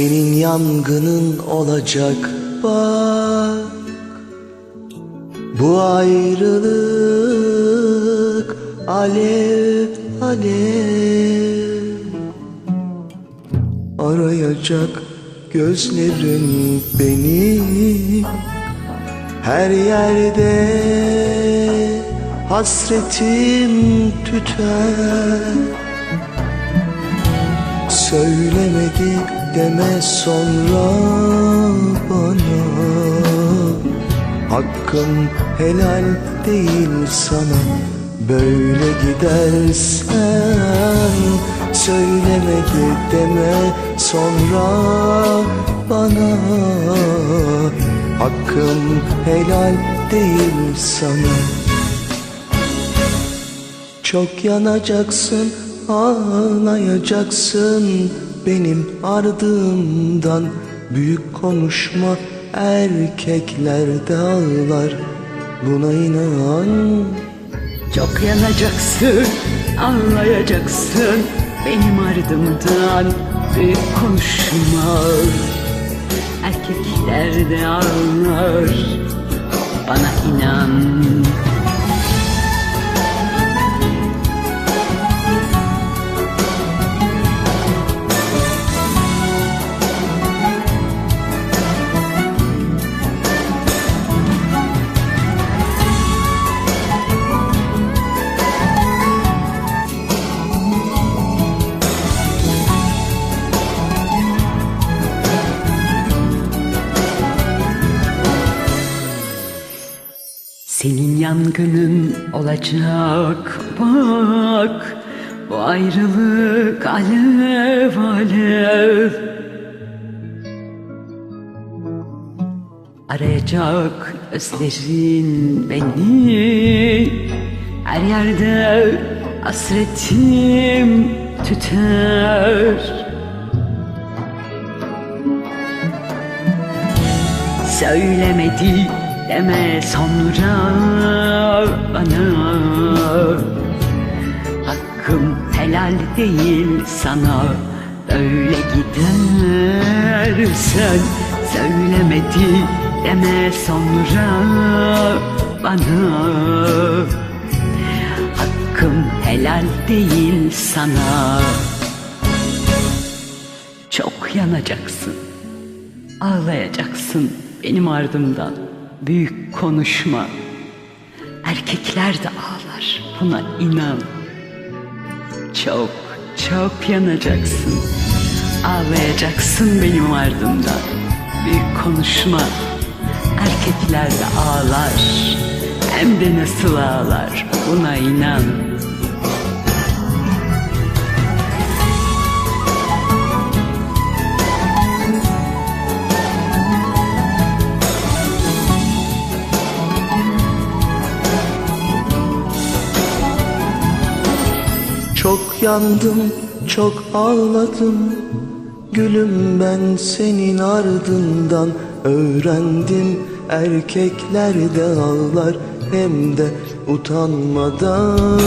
Senin yangının olacak bak. Bu ayrılık alev alev. Arayacak gözlerin beni. Her yerde hasretim tüter. Söylemedi deme sonra bana. Hakkım helal değil sana Böyle gidersen Söylemedi deme sonra bana. Hakkım helal değil sana. Çok yanacaksın, ağlayacaksın benim ardımdan. Büyük konuşma erkekler de ağlar Buna inan. Çok yanacaksın, anlayacaksın. Benim ardımdan büyük konuşma. Erkekler de ağlar, bana inan. Senin yangının olacak bak. Bu ayrılık alev alev. Arayacak özlerin beni. Her yerde hasretim tüter. Söylemedi deme sonra bana. Hakkım helal değil sana Öyle gidersen Söylemedi deme sonra bana. Hakkım helal değil sana. Çok yanacaksın Ağlayacaksın benim ardımdan Büyük konuşma. Erkekler de ağlar. Buna inan. Çok çok yanacaksın. Ağlayacaksın benim ardımdan. Büyük konuşma. Erkekler de ağlar. Hem de nasıl ağlar? Buna inan Çok yandım, çok ağladım. Gülüm ben senin ardından. Öğrendim Erkekler de ağlar hem de utanmadan